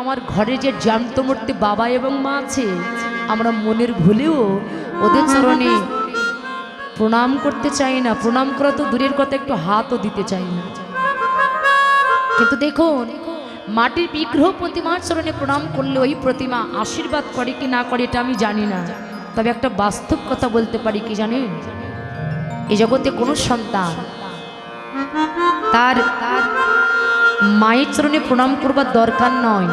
আমার ঘরে যে জ্যান্ত মূর্তি বাবা এবং মা আছে, আমরা মনের ভুলেও ওদের চরণে প্রণাম করতে চাই না। প্রণাম করা তো দূরের কথা, একটু হাতও দিতে চাই না। কিন্তু দেখুন, মাটির বিগ্রহ প্রতিমার চরণে প্রণাম করলে ওই প্রতিমা আশীর্বাদ করে কি না করে এটা আমি জানি না। তবে একটা বাস্তব কথা বলতে পারি কি জানেন? এই জগতে কোনো সন্তান তার তার মায়ের চরণে প্রণাম করবার দরকার নয়।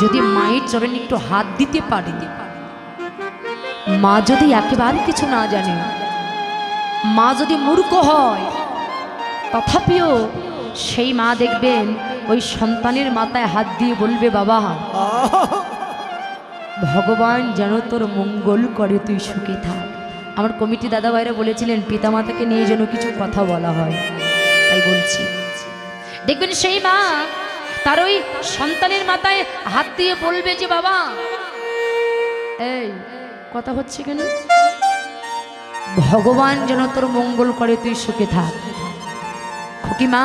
যদি মায়ের চরণে একটু হাত দিতে পারে। মা যদি একেবারে কিছু না জানে, মা যদি মূর্খ হয়, তথাপিও সেই মা দেখবেন ওই সন্তানের মাথায় হাত দিয়ে বলবে, বাবা, ভগবান যেন তোর মঙ্গল করে, তুই সুখে থাক। আমার কমিটি দাদা ভাইরা বলেছিলেন, পিতামাতাকে নিয়ে যেন কিছু কথা বলা হয়। তাই বলছি। দেখবেন সেই মা, তার ওই সন্তানের মাথায় হাত দিয়ে বলবে যে, বাবা, এই, কথা হচ্ছে কেন? ভগবান যেন তোর মঙ্গল করে, তুই সুখে থাক। খুকি মা,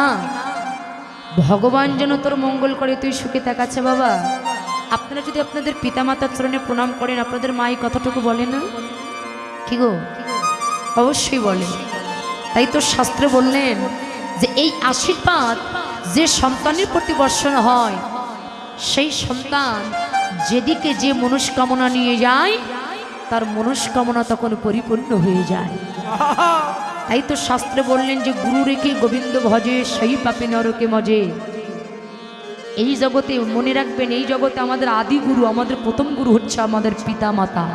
ভগবান যেন তোর মঙ্গল করে, তুই সুখে থাক। আচ্ছা বাবা, আপনারা যদি আপনাদের পিতামাতার চরণে প্রণাম করেন, আপনাদের মা এই কথাটুকু বলে না? কি গো? অবশ্যই বলে। তাই তো শাস্ত্রে বললেন যে, এই আশীর্বাদ যে সন্তানের প্রতি বর্ষণ হয়, সেই সন্তান যেদিকে যে মনস্কামনা নিয়ে যায়, তার মনস্কামনা তখন পরিপূর্ণ হয়ে যায়। তাই তো শাস্ত্রে বললেন যে, গুরু রেখে গোবিন্দ ভজে, সেই পাপে নরকে মজে। এই জগতে মনে রাখবেন, এই জগতে আমাদের আদি গুরু, আমাদের প্রথম গুরু হচ্ছে আমাদের পিতা মাতা